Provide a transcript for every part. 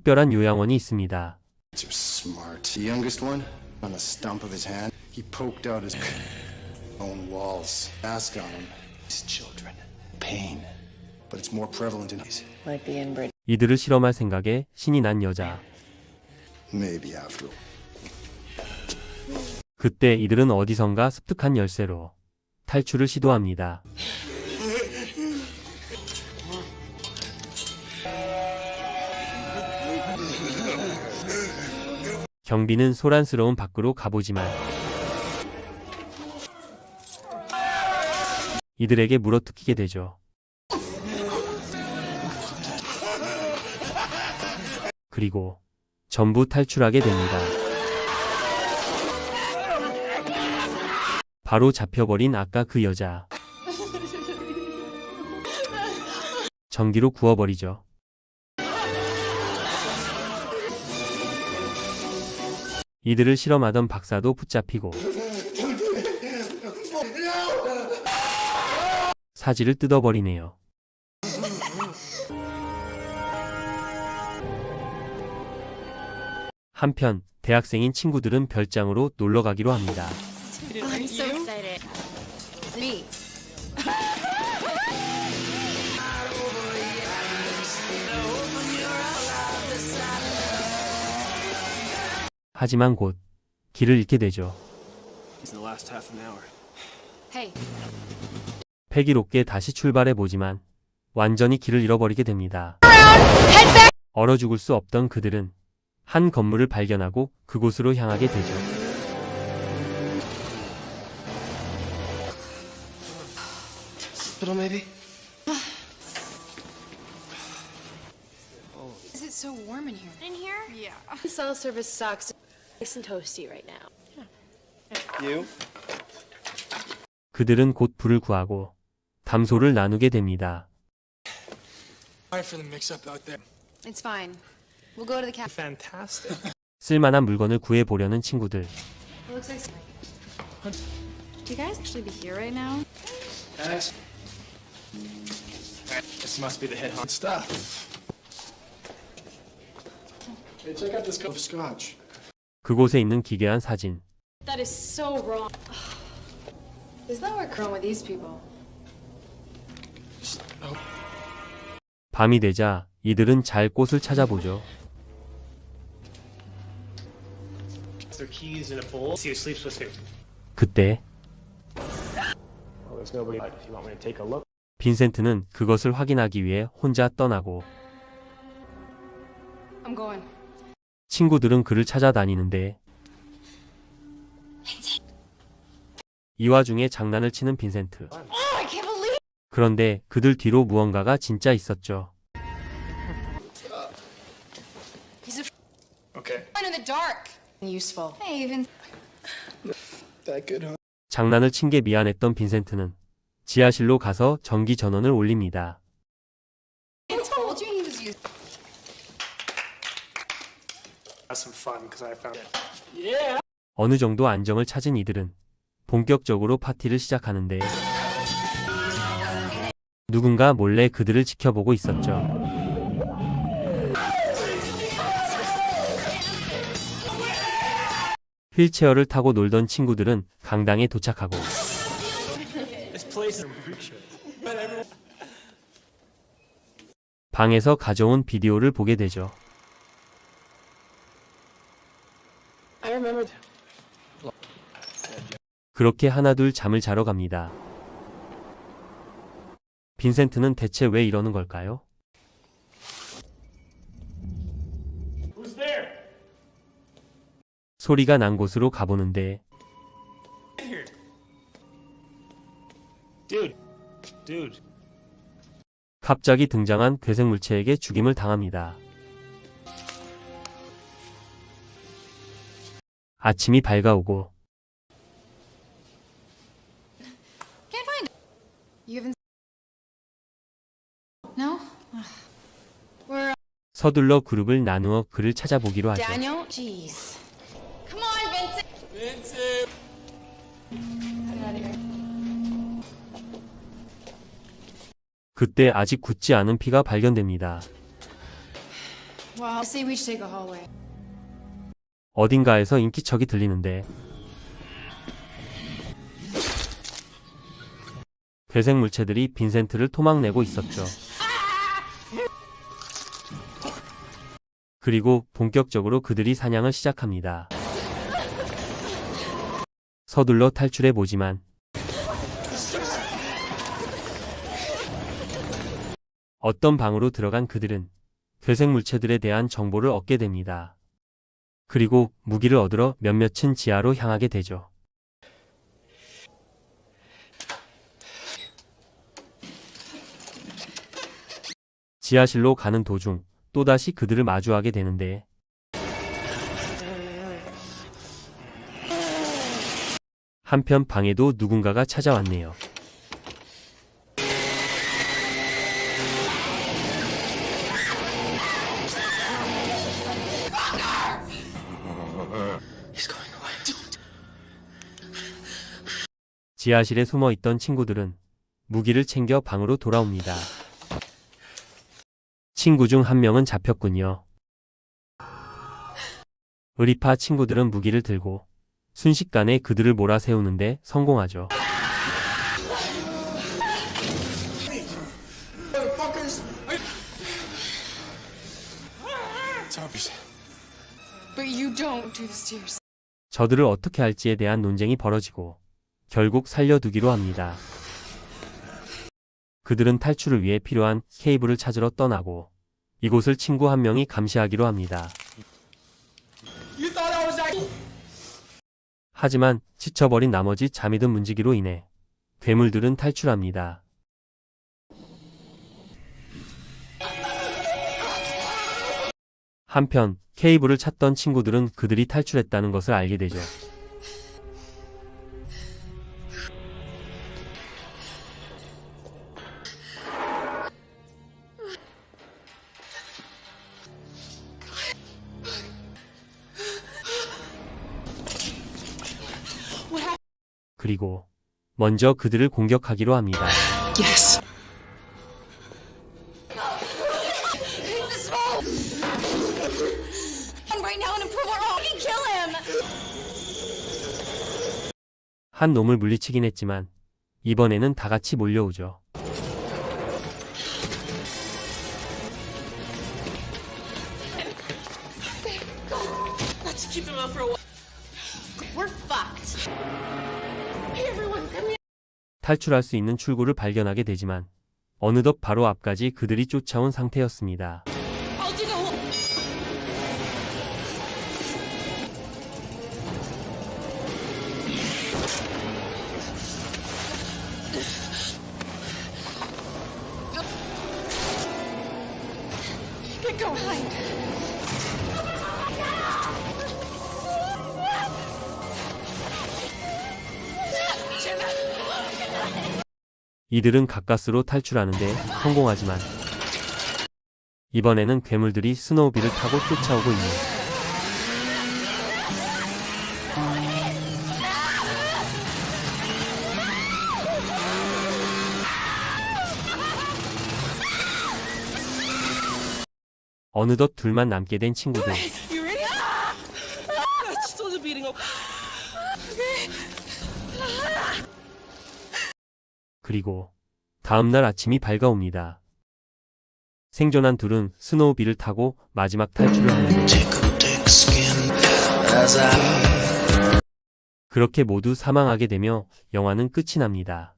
특별한 요양원이 있습니다. 이들을 실험할 생각에 신이 난 여자. 그때 이들은 어디선가 습득한 열쇠로 탈출을 시도합니다. 경비는 소란스러운 밖으로 가보지만 이들에게 물어뜯기게 되죠. 그리고 전부 탈출하게 됩니다. 바로 잡혀버린 아까 그 여자. 전기로 구워버리죠. 이들을 실험하던 박사도 붙잡히고 사지를 뜯어버리네요. 한편 대학생인 친구들은 별장으로 놀러 가기로 합니다. 하지만 곧 길을 잃게 되죠. 패기롭게 다시 출발해 보지만 완전히 길을 잃어버리게 됩니다. 얼어 죽을 수 없던 그들은 한 건물을 발견하고 그곳으로 향하게 되죠. Hospital, maybe? Is it so warm in here? In here? Yeah. Cell service sucks. Nice and toasty right now. You? 그들은 곧 불을 구하고 담소를 나누게 됩니다. Sorry for the mix-up out there. It's fine. We'll go to the cafe. Fantastic. 쓸만한 물건을 구해 보려는 친구들. It looks like. Do you guys actually be here right now? Thanks. This must be the head hunt stuff. Hey, check out this cup of scotch. 그곳에 있는 기괴한 사진. That is so wrong. Is that what's wrong with these people? 밤이 되자 이들은 잘 곳을 찾아보죠. their keys in a bowl. See who sleeps with who. 그때 Well, there's nobody. If you want me to take a look. 빈센트는 그것을 확인하기 위해 혼자 떠나고 I'm going. 친구들은 그를 찾아다니는데 이 와중에 장난을 치는 빈센트. 그런데 그들 뒤로 무언가가 진짜 있었죠. He's a Okay. f- in the dark. Useful. Hey, even. That good, huh? 장난을 친 게 미안했던 빈센트는 지하실로 가서 전기 전원을 올립니다. Have some fun because I found it. 어느 정도 안정을 찾은 이들은 본격적으로 파티를 시작하는데 누군가 몰래 그들을 지켜보고 있었죠. 휠체어를 타고 놀던 친구들은 강당에 도착하고. 방에서 가져온 비디오를 보게 되죠. I remember. 그렇게 하나둘 잠을 자러 갑니다. 빈센트는 대체 왜 이러는 걸까요? 소리가 난 곳으로 가보는데. 갑자기 등장한 괴생 물체에게 죽임을 당합니다. 아침이 밝아오고 Can't find it. You haven't. No. Ugh. We're 서둘러 그룹을 나누어 그를 찾아보기로 하죠. Daniel. Jeez. Come on, Vincent. Vincent! Get out of here. 그때 아직 굳지 않은 피가 발견됩니다. Well, I say we should take a hallway. 어딘가에서 인기척이 들리는데 괴생 물체들이 빈센트를 토막내고 있었죠. 그리고 본격적으로 그들이 사냥을 시작합니다. 서둘러 탈출해 보지만 어떤 방으로 들어간 그들은 괴생 물체들에 대한 정보를 얻게 됩니다. 그리고 무기를 얻으러 몇몇은 지하로 향하게 되죠. 지하실로 가는 도중 또다시 그들을 마주하게 되는데 한편 방에도 누군가가 찾아왔네요. 지하실에 숨어 있던 친구들은 무기를 챙겨 방으로 돌아옵니다. 친구 중 한 명은 잡혔군요. 의리파 친구들은 무기를 들고 순식간에 그들을 몰아세우는데 성공하죠. 저들을 어떻게 할지에 대한 논쟁이 벌어지고 결국 살려두기로 합니다. 그들은 탈출을 위해 필요한 케이블을 찾으러 떠나고 이곳을 친구 한 명이 감시하기로 합니다. 하지만 지쳐버린 나머지 잠이 든 문지기로 인해 괴물들은 탈출합니다. 한편 케이블을 찾던 친구들은 그들이 탈출했다는 것을 알게 되죠. 그리고 먼저 그들을 공격하기로 합니다. Yes. 한 놈을 물리치긴 했지만 이번에는 다 같이 몰려오죠. Let's keep them out for a while. We're fucked. 탈출할 수 있는 출구를 발견하게 되지만 어느덧 바로 앞까지 그들이 쫓아온 상태였습니다. Get going. 이들은 가까스로 탈출하는데 성공하지만 이번에는 괴물들이 스노우비를 타고 쫓아오고 있는 어느덧 둘만 남게 된 친구들 You ready? It's still the beating. 그리고 다음날 아침이 밝아옵니다. 생존한 둘은 스노우비를 타고 마지막 탈출을 하는데 그렇게 모두 사망하게 되며 영화는 끝이 납니다.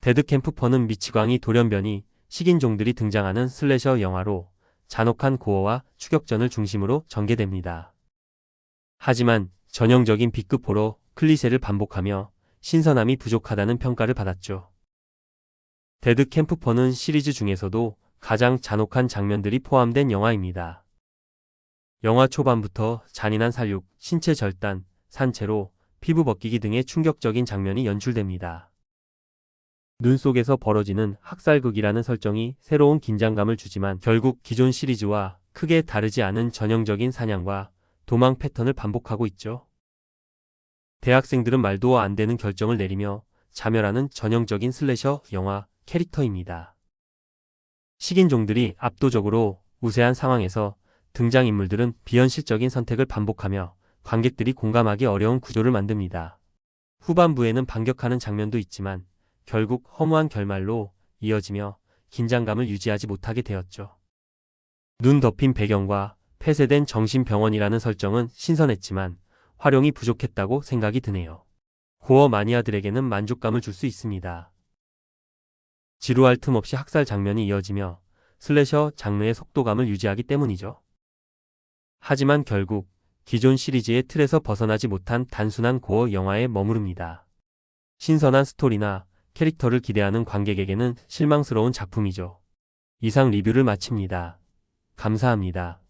데드캠프퍼는 미치광이 돌연변이 식인종들이 등장하는 슬래셔 영화로 잔혹한 고어와 추격전을 중심으로 전개됩니다. 하지만 전형적인 B급 호러 클리셰를 반복하며 신선함이 부족하다는 평가를 받았죠. 데드 캠프퍼는 시리즈 중에서도 가장 잔혹한 장면들이 포함된 영화입니다. 영화 초반부터 잔인한 살육, 신체 절단, 산채로 피부 벗기기 등의 충격적인 장면이 연출됩니다. 눈 속에서 벌어지는 학살극이라는 설정이 새로운 긴장감을 주지만 결국 기존 시리즈와 크게 다르지 않은 전형적인 사냥과 도망 패턴을 반복하고 있죠. 대학생들은 말도 안 되는 결정을 내리며 자멸하는 전형적인 슬래셔 영화 캐릭터입니다. 식인종들이 압도적으로 우세한 상황에서 등장인물들은 비현실적인 선택을 반복하며 관객들이 공감하기 어려운 구조를 만듭니다. 후반부에는 반격하는 장면도 있지만 결국 허무한 결말로 이어지며 긴장감을 유지하지 못하게 되었죠. 눈 덮인 배경과 폐쇄된 정신병원이라는 설정은 신선했지만 활용이 부족했다고 생각이 드네요. 고어 마니아들에게는 만족감을 줄 수 있습니다. 지루할 틈 없이 학살 장면이 이어지며 슬래셔 장르의 속도감을 유지하기 때문이죠. 하지만 결국 기존 시리즈의 틀에서 벗어나지 못한 단순한 고어 영화에 머무릅니다. 신선한 스토리나 캐릭터를 기대하는 관객에게는 실망스러운 작품이죠. 이상 리뷰를 마칩니다. 감사합니다.